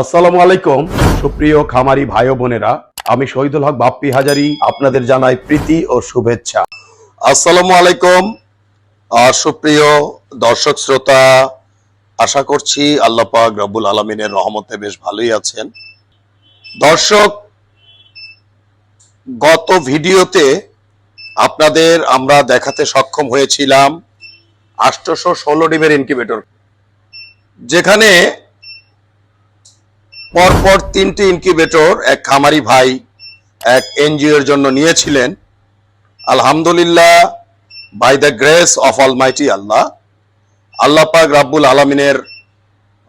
আসসালামু আলাইকুম। সুপ্রিয় খামারি ভাই বোনেরা আমি শহীদুল হক বাপ্পি হাজারি আপনাদের জানাই প্রীতি ও শুভেচ্ছা। আসসালামু আলাইকুম। আহ, সুপ্রিয় দর্শক শ্রোতা আশা করছি আল্লাহ পাক রব্বুল আলমিনের রহমতে বেশ ভালোই আছেন। দর্শক গত ভিডিওতে আপনাদের আমরা দেখাতে সক্ষম হয়েছিলাম আষ্টশো ষোলো ডিমের ইনকিউবেটর যেখানে পরপর তিনটি ইনকিউবেটর এক খামারি ভাই, এক এনজিও এর জন্য নিয়েছিলেন। আলহামদুলিল্লাহ by the grace of Almighty mighty Allah পাক রাব্বুল আলমিনের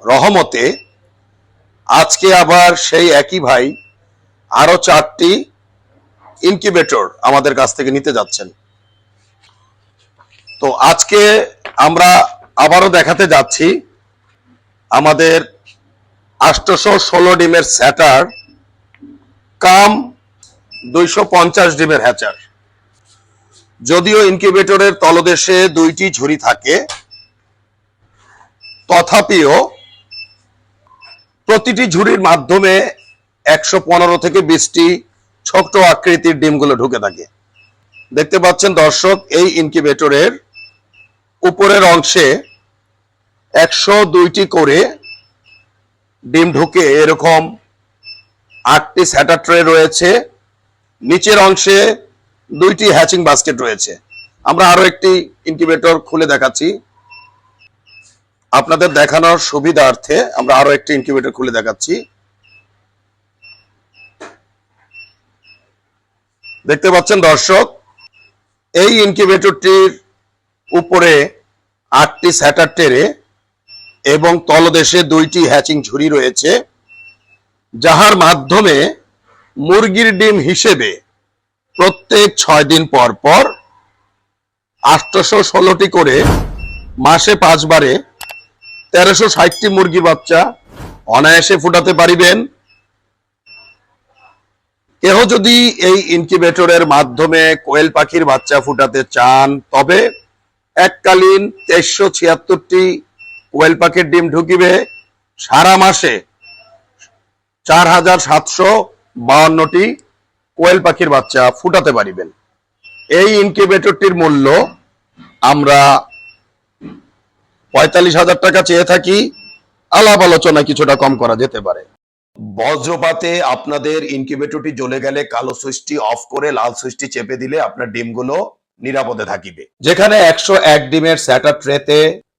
রহমতে আজকে আবার সেই একই ভাই আরও চারটি ইনকিউবেটর আমাদের কাছ থেকে নিতে যাচ্ছেন। তো আজকে আমরা আবারও দেখাতে যাচ্ছি আমাদের আষ্টশো ষোলো ডিমের স্যাটার, কাম দুইশো পঞ্চাশ ডিমের হ্যাচার। যদিও ইনকিউবেটরের তলদেশে দুইটি ঝুড়ি থাকে, তথাপিও প্রতিটি ঝুড়ির মাধ্যমে একশো পনেরো থেকে বিশটি ছোট আকৃতির ডিমগুলো ঢুকে থাকে। দেখতে পাচ্ছেন দর্শক, এই ইনকিউবেটরের উপরের অংশে একশো দুইটি করে ডিম ঢুকে এরকম আটটি স্যাটার ট্রে রয়েছে। নিচের অংশে দুইটি হ্যাচিং বাস্কেট রয়েছে। আমরা আরও একটি ইনকিউবেটর খুলে দেখাচ্ছি। আপনাদের দেখানোর সুবিধার্থে আমরা আরও একটি ইনকিউবেটর খুলে দেখাচ্ছি। দেখতে পাচ্ছেন দর্শক, এই ইনকিউবেটরটির উপরে আটটি স্যাটার টেরে এবং তলদেশে দুইটি হ্যাচিং ঝুড়ি রয়েছে, যাহার মাধ্যমে মুরগির ডিম হিসেবে প্রত্যেক ছয় দিন পর পর আটশোশো ষোলোটি করে মাসে পাঁচবারে তেরোশো ষাটটি মুরগির বাচ্চা অনায়াসে ফুটাতে পারিবেন। কেহ যদি এই ইনকিউবেটরের মাধ্যমে কোয়েল পাখির বাচ্চা ফুটাতে চান, তবে এককালীন তেইশশো ছিয়াত্তরটি কোয়েল পাখির ডিম ঢুকিবে সারা মাসে চার হাজার সাতশো বাউন্নটি কোয়েল পাখির বাচ্চা ফুটাতে পারিবেন। এই ইনকিউবেটরটির মূল্য আমরা পঁয়তাল্লিশ হাজার টাকা চেয়ে থাকি। আলাপ আলোচনা কিছুটা কম করা যেতে পারে। বজ্রপাতে আপনাদের ইনকিউবেটরটি জ্বলে গেলে কালো সুইচটি অফ করে লাল সুইচটি চেপে দিলে আপনার ডিমগুলো নিরাপদে থাকিবে। যেখানে একশো এক ডিমের স্যাটার ট্রেতে